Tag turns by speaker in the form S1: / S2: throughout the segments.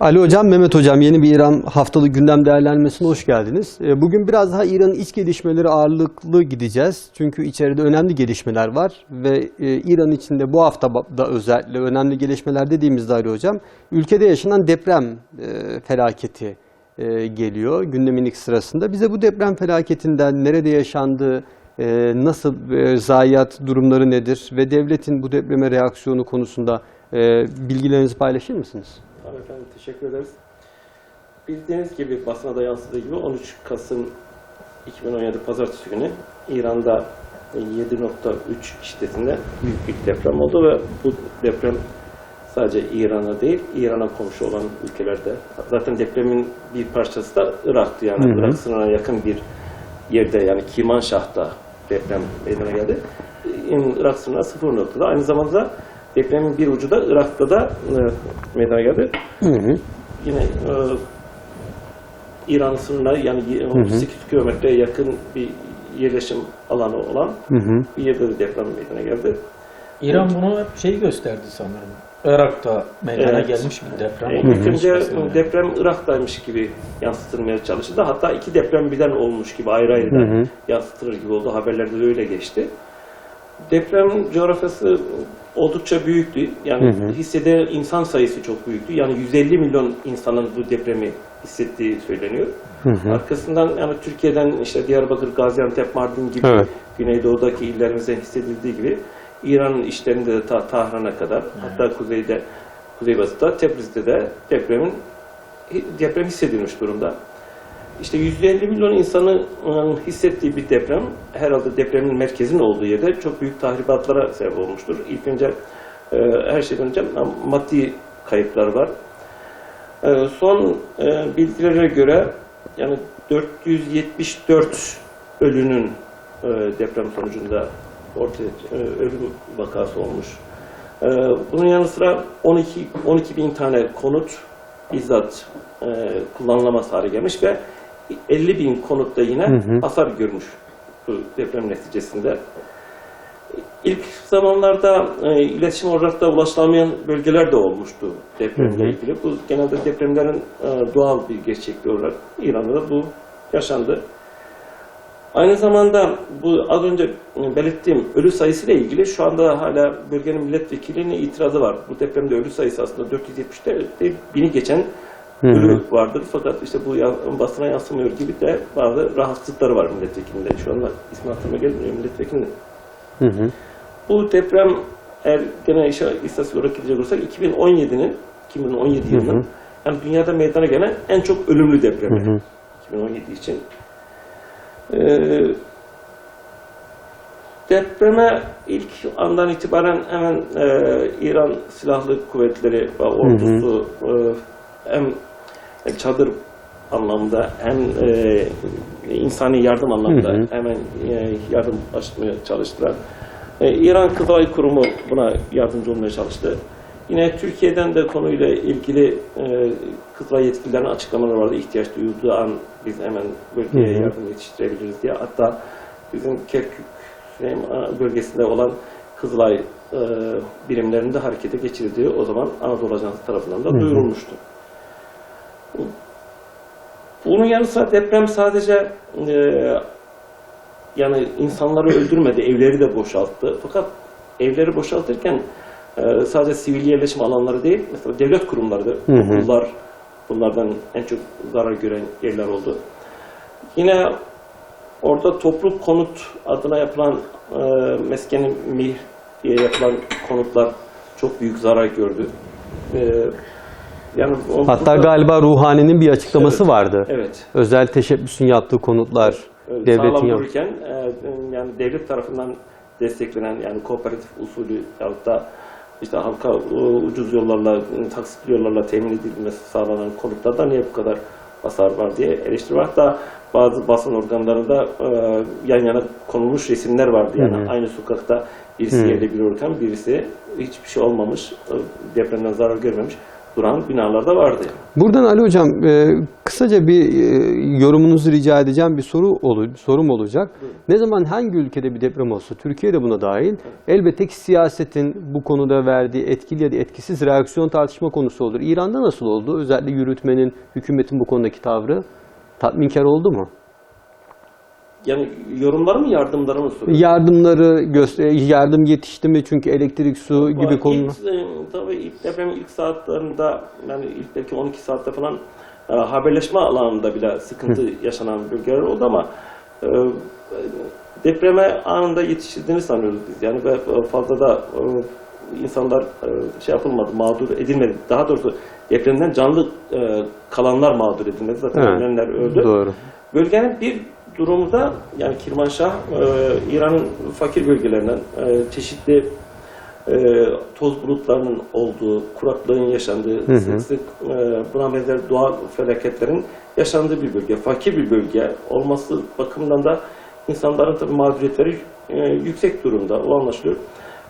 S1: Ali Hocam, Mehmet Hocam yeni bir İran haftalık gündem değerlendirmesine hoş geldiniz. E, Bugün biraz daha İran'ın iç gelişmeleri ağırlıklı gideceğiz. Çünkü içeride önemli gelişmeler var ve e, İran içinde bu hafta da özellikle önemli gelişmeler dediğimizde Ali Hocam, ülkede yaşanan deprem e, felaketi e, geliyor gündemin ilk sırasında. Bize bu deprem felaketinden nerede yaşandığı, nasıl zayiat durumları nedir ve devletin bu depreme reaksiyonu konusunda bilgilerinizi paylaşır mısınız?
S2: Tamam efendim teşekkür ederiz. Bildiğiniz gibi basına da yansıdığı gibi 13 Kasım 2017 Pazartesi günü İran'da 7.3 şiddetinde büyük bir deprem oldu ve bu deprem sadece İran'a değil, İran'a komşu olan ülkelerde. Zaten depremin bir parçası da Irak'tı yani
S1: Hı hı.
S2: Irak sınırına yakın bir yerde yani Kimanşah'ta deprem meydana geldi. Irak sınırına sıfır noktada. Aynı zamanda depremin bir ucu da Irak'ta da e, meydana geldi.
S1: Hı hı.
S2: Yine e, İran sınırına yani y- 38 kilometreye yakın bir yerleşim alanı olan
S1: Hı hı.
S2: bir yerde de deprem meydana geldi.
S3: İran bunu hep şey gösterdi sanırım. Irak'ta meydana
S2: Evet.
S3: gelmiş bir deprem.
S2: E, ilk önce
S3: mesela.
S2: deprem Irak'taymış gibi yansıtılmaya çalışıldı. Hatta iki deprem birden olmuş gibi ayrı ayrı da
S1: Hı hı.
S2: yansıtılır gibi oldu. Haberlerde de öyle geçti. Deprem coğrafyası oldukça büyüktü. Yani
S1: Hı hı.
S2: hisseden insan sayısı çok büyüktü. Yani 150 milyon insanın bu depremi hissettiği söyleniyor.
S1: Hı hı.
S2: Arkasından yani Türkiye'den işte Diyarbakır, Gaziantep, Mardin gibi
S1: Evet.
S2: Güneydoğu'daki illerimizde hissedildiği gibi İran'ın içlerinde de ta Tahran'a kadar hatta kuzeyde Kuzeybatı'da Tebriz'de de depremin deprem hissedilmiş durumda. İşte 150 milyon insanı ıı, hissettiği bir deprem herhalde depremin merkezinin olduğu yerde çok büyük tahribatlara sebep olmuştur. İlk önce e, her şeyden önce maddi kayıplar var. E, Son e, bilgilere göre yani 474 ölünün e, deprem sonucunda ortaya e, ölüm vakası olmuş. E, Bunun yanı sıra 12 12 bin tane konut bizzat e, kullanılamaz hale gelmiş ve 50 bin konutta yine
S1: Hı hı.
S2: hasar görmüş bu deprem neticesinde. İlk zamanlarda e, iletişim olarak da ulaşılamayan bölgeler de olmuştu depremle
S1: Hı hı.
S2: ilgili. Bu genelde depremlerin e, doğal bir gerçekliği olarak İran'da da bu yaşandı. Aynı zamanda bu az önce belirttiğim ölü sayısıyla ilgili şu anda hala bölgenin milletvekilinin itirazı var. Bu depremde ölü sayısı aslında 470'te değil, bini geçen
S1: Hı hı.
S2: ölü vardır. Fakat işte bu basına yansımıyor gibi de bazı rahatsızlıkları var milletvekilinde. Şu anda ismi aklıma gelmiyor milletvekilinin.
S1: Hı hı.
S2: Bu deprem eğer gene işe istatistik olarak gidecek olursak 2017'nin 2017 yılının yani dünyada meydana gelen en çok ölümlü depremi.
S1: Hı hı.
S2: 2017 için. Ee, depreme ilk andan itibaren hemen e, İran Silahlı Kuvvetleri ve ordusu e, hem çadır anlamda hem e, insani yardım anlamda
S1: Hı hı.
S2: hemen e, yardım açmaya çalıştılar. E, İran Kızılay Kurumu buna yardımcı olmaya çalıştı. Yine Türkiye'den de konuyla ilgili e, Kızılay yetkililerinin açıklamaları vardı. İhtiyaç duyulduğu an biz hemen bölgeye
S1: Hı hı.
S2: yardım yetiştirebiliriz diye. Hatta bizim Kerkük bölgesinde olan Kızılay e, birimlerinde harekete geçirildiği o zaman Anadolu Ajansı tarafından da
S1: Hı hı.
S2: duyurulmuştu. Bunun yanı sıra deprem sadece e, yani insanları öldürmedi, evleri de boşalttı. Fakat evleri boşaltırken e, sadece sivil yerleşim alanları değil, mesela devlet kurumları da, okullar bunlardan en çok zarar gören yerler oldu. Yine orada toplu konut adına yapılan e, meskeni mih diye yapılan konutlar çok büyük zarar gördü. E, yani o-
S1: Hatta
S2: burada-
S1: galiba Ruhani'nin bir açıklaması
S2: Evet.
S1: vardı.
S2: Evet.
S1: Özel teşebbüsün yaptığı konutlar,
S2: Evet,
S1: devletin
S2: sağlam dururken e, yani devlet tarafından desteklenen yani kooperatif usulü yahut da işte halka ucuz yollarla, taksitli yollarla temin edilmesi sağlanan konutlarda niye bu kadar hasar var diye eleştiri var. Hatta bazı basın organlarında e, yan yana konulmuş resimler vardı. Yani
S1: Hı hı.
S2: aynı sokakta birisi
S1: Hı.
S2: yerde bir ortam, birisi hiçbir şey olmamış, e, depremden zarar görmemiş. Duran binalar da vardı. Yani.
S1: Buradan Ali Hocam e, kısaca bir e, yorumunuzu rica edeceğim bir soru olu- sorum olacak. Ne zaman hangi ülkede bir deprem olsa, Türkiye de buna dahil, elbette ki siyasetin bu konuda verdiği etkili ya da etkisiz reaksiyon tartışma konusu olur. İran'da nasıl oldu? Özellikle yürütmenin, hükümetin bu konudaki tavrı tatminkar oldu mu?
S2: Yani yorumları mı yardımları mı soruyor?
S1: Yardımları göster yardım yetişti mi? Çünkü elektrik, su gibi konular.
S2: ilk, e, tabii ilk depremin ilk saatlerinde yani ilk belki 12 saatte falan e, haberleşme alanında bile sıkıntı yaşanan bölgeler oldu ama e, depreme anında yetişildiğini sanıyoruz biz. Yani ve e, fazla da e, insanlar e, şey yapılmadı, mağdur edilmedi. Daha doğrusu depremden canlı e, kalanlar mağdur edilmedi. Zaten ölenler öldü.
S1: Doğru.
S2: Bölgenin bir durumda yani Kirmanşah e, İran'ın fakir bölgelerinden e, çeşitli e, toz bulutlarının olduğu, kuraklığın yaşandığı,
S1: hı.
S2: sık sık e, buna benzer doğal felaketlerin yaşandığı bir bölge. Fakir bir bölge olması bakımından da insanların tabii mağduriyetleri e, yüksek durumda. O anlaşılıyor.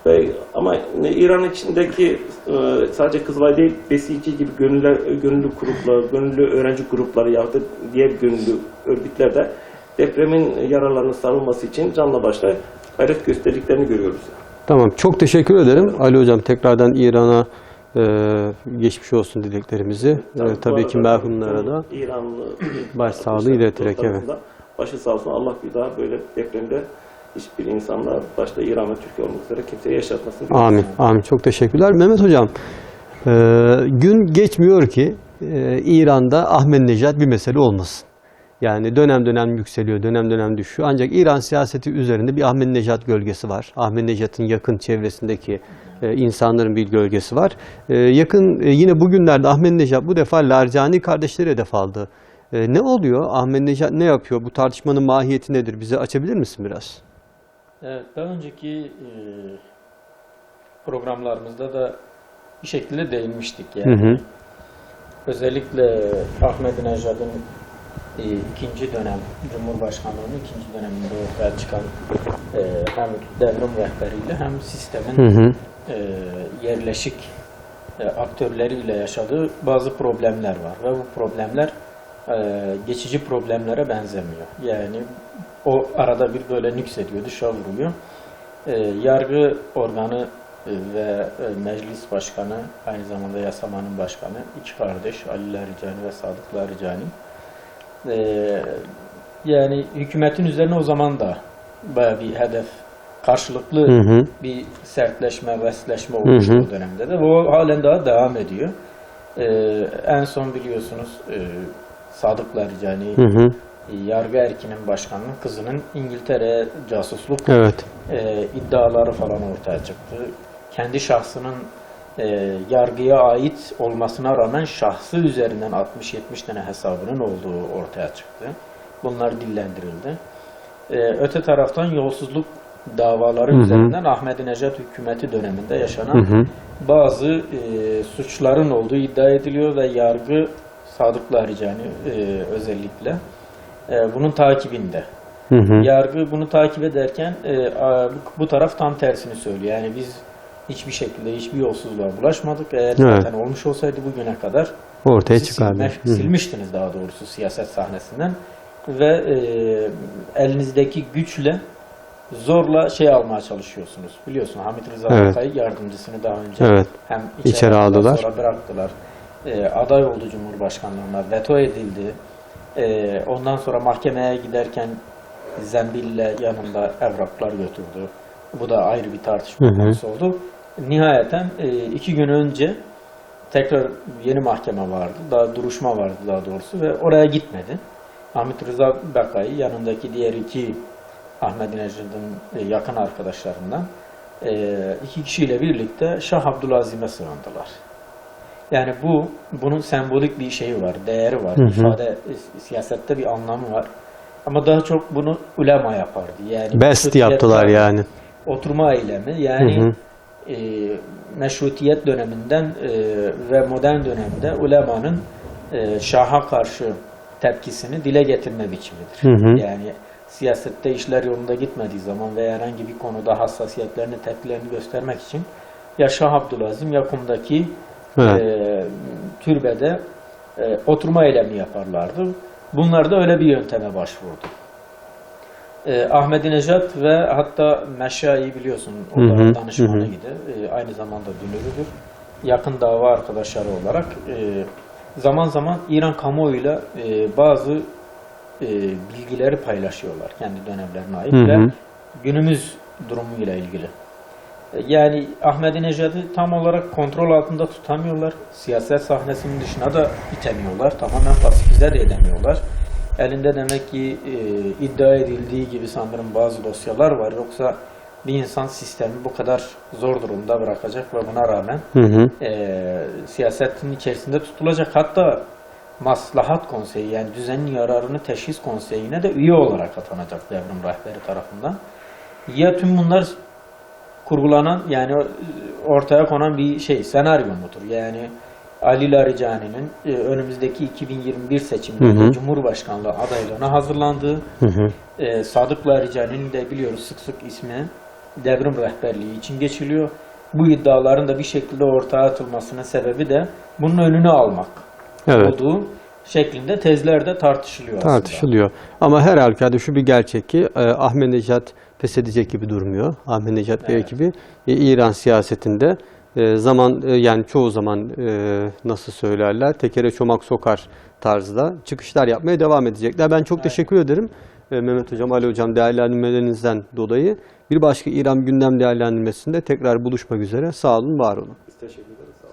S2: Ve, ama İran içindeki e, sadece Kızılay değil, Besici gibi gönüllü, gönüllü gruplar, gönüllü öğrenci grupları ya da diğer gönüllü örgütler de depremin yaralarının sarılması için canla başla gayret gösterdiklerini görüyoruz.
S1: Tamam. Çok teşekkür ederim. Ali Hocam tekrardan İran'a e, geçmiş olsun dileklerimizi. E, tabii ki merhumlara da.
S2: İranlı
S1: Başsağlığı
S2: arkadaşlar,
S1: ileterek,
S2: da Başı sağ olsun Allah bir daha böyle depremde hiçbir insanla başta İran ve Türkiye olmak üzere kimseye yaşatmasın.
S1: Amin. Amin. Çok teşekkürler. Mehmet Hocam, e, gün geçmiyor ki e, İran'da Ahmadinejad bir mesele olmasın. Yani dönem dönem yükseliyor, dönem dönem düşüyor. Ancak İran siyaseti üzerinde bir Ahmadinejad gölgesi var. Ahmadinejad'ın yakın çevresindeki e, insanların bir gölgesi var. E, yakın e, yine bugünlerde Ahmadinejad bu defa Larcani kardeşleri hedef aldı. Ne oluyor? Ahmadinejad ne yapıyor? Bu tartışmanın mahiyeti nedir? Bize açabilir misin biraz?
S3: Evet, daha önceki programlarımızda da bir şekilde değinmiştik yani.
S1: Hı hı.
S3: Özellikle Ahmadinejad'ın e, ikinci dönem, Cumhurbaşkanlığı'nın ikinci döneminde ortaya çıkan e, hem devrim rehberiyle hem sistemin
S1: Hı hı.
S3: e, yerleşik e, aktörleriyle yaşadığı bazı problemler var ve bu problemler e, geçici problemlere benzemiyor. Yani o arada bir böyle nüksediyor, dışa vuruyor. E, yargı organı e, ve e, meclis başkanı, aynı zamanda yasamanın başkanı, iki kardeş Ali Laricani ve Sadık Laricani. E, yani hükümetin üzerine o zaman da baya bir hedef karşılıklı
S1: Hı hı.
S3: bir sertleşme, vesleşme olmuştu
S1: Hı hı.
S3: o dönemde de. Bu halen daha devam ediyor. Ee, en son biliyorsunuz e, Sadık Laricani,
S1: Hı hı.
S3: Yargı Erkin'in başkanının kızının İngiltere'ye casusluk
S1: Evet.
S3: e, iddiaları falan ortaya çıktı. Kendi şahsının e, yargıya ait olmasına rağmen şahsı üzerinden 60-70 tane hesabının olduğu ortaya çıktı. Bunlar dillendirildi. E, öte taraftan yolsuzluk davaları
S1: Hı hı.
S3: üzerinden Ahmadinejad hükümeti döneminde yaşanan
S1: Hı hı.
S3: bazı e, suçların olduğu iddia ediliyor ve yargı Sadık Laricani e, özellikle e, bunun takibinde.
S1: Hı hı.
S3: Yargı bunu takip ederken e, bu taraf tam tersini söylüyor. Yani biz hiçbir şekilde hiçbir yolsuzluğa bulaşmadık. Eğer zaten olmuş olsaydı bugüne kadar
S1: Ortaya çıkardı. hı.
S3: silmiştiniz daha doğrusu siyaset sahnesinden ve e, elinizdeki güçle zorla şey almaya çalışıyorsunuz. Biliyorsun Hamit Rıza
S1: Evet.
S3: Akay yardımcısını daha önce
S1: Evet.
S3: hem
S1: İçeri
S3: aldılar,
S1: aldılar.
S3: sonra bıraktılar. E, aday oldu Cumhurbaşkanlığına, veto edildi. E, ondan sonra mahkemeye giderken zembille yanında evraklar götürdü. Bu da ayrı bir tartışma konusu oldu. Nihayeten e, iki gün önce tekrar yeni mahkeme vardı. Daha duruşma vardı daha doğrusu ve oraya gitmedi. Ahmet Rıza Bekay yanındaki diğer iki Ahmadinejad'ın e, yakın arkadaşlarından e, iki kişiyle birlikte Şah Abdülazim'e sığındılar. Yani bu bunun sembolik bir şeyi var, değeri var,
S1: Hı hı.
S3: ifade siyasette bir anlamı var. Ama daha çok bunu ulema yapardı. Yani
S1: Best yaptılar yani.
S3: Oturma eylemi yani
S1: Hı hı.
S3: E, meşrutiyet döneminden e, ve modern dönemde ulemanın e, şaha karşı tepkisini dile getirme biçimidir.
S1: Hı hı.
S3: Yani siyasette işler yolunda gitmediği zaman veya herhangi bir konuda hassasiyetlerini, tepkilerini göstermek için ya Şah Abdülazim ya kumdaki
S1: Evet.
S3: e, türbede e, oturma eylemi yaparlardı. Bunlar da öyle bir yönteme başvurdu. E, Ahmedinejad ve hatta Meşai biliyorsun
S1: Hı hı,
S3: onların
S1: hı.
S3: E, aynı zamanda dünürüdür. Yakın dava arkadaşları olarak e, zaman zaman İran kamuoyuyla e, bazı e, bilgileri paylaşıyorlar kendi dönemlerine ait
S1: Hı hı.
S3: ve günümüz durumuyla ilgili. E, Yani Ahmedinejad'ı tam olarak kontrol altında tutamıyorlar. Siyaset sahnesinin dışına da itemiyorlar. Tamamen pasifize de edemiyorlar. Elinde demek ki e, iddia edildiği gibi sanırım bazı dosyalar var. Yoksa bir insan sistemi bu kadar zor durumda bırakacak ve buna rağmen
S1: Hı hı.
S3: e, siyasetin içerisinde tutulacak. Hatta Maslahat Konseyi yani düzenin yararını teşhis konseyine de üye olarak atanacak devrim rehberi tarafından. Ya tüm bunlar kurgulanan yani ortaya konan bir şey senaryo mudur? Yani Ali Laricani'nin e, önümüzdeki 2021 seçimlerinde
S1: Hı hı.
S3: Cumhurbaşkanlığı adaylığına hazırlandığı
S1: Hı hı.
S3: e, Sadık Laricani'nin de biliyoruz sık sık ismi devrim rehberliği için geçiliyor. Bu iddiaların da bir şekilde ortaya atılmasının sebebi de bunun önünü almak
S1: Evet.
S3: olduğu şeklinde tezlerde tartışılıyor aslında.
S1: Tartışılıyor. Ama her halükarda şu bir gerçek ki e, Ahmadinejad pes edecek gibi durmuyor. Ahmadinejad ve
S3: Evet.
S1: ekibi e, İran siyasetinde zaman e, yani çoğu zaman e, nasıl söylerler tekere çomak sokar tarzda çıkışlar yapmaya devam edecekler. Ben çok
S3: Evet.
S1: teşekkür ederim e, Mehmet Hocam, Ali Hocam değerlendirmelerinizden dolayı. Bir başka İran gündem değerlendirmesinde tekrar buluşmak üzere. Sağ olun, var olun.
S2: Biz teşekkür.